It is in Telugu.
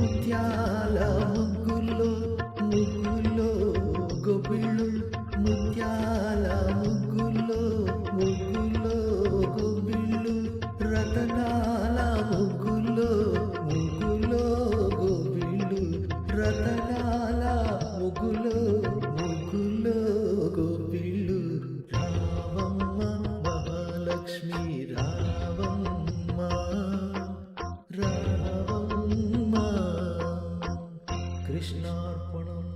ముత్యాల ముగ్గుల్లో ముగ్గుల్లో గొబ్బిళ్ళు. ముత్యాల ముగ్గుల్లో ముగ్గుల్లో గొబ్బిళ్ళు. రతనాల ముగ్గుల్లో ముగ్గుల్లో గొబ్బిళ్ళు. రతనాల ముగ్గులో ముగ్గుల్లో గొబ్బిళ్ళు. రావమ్మ మహాలక్ష్మి రా கிருஷ்ணார்பணம்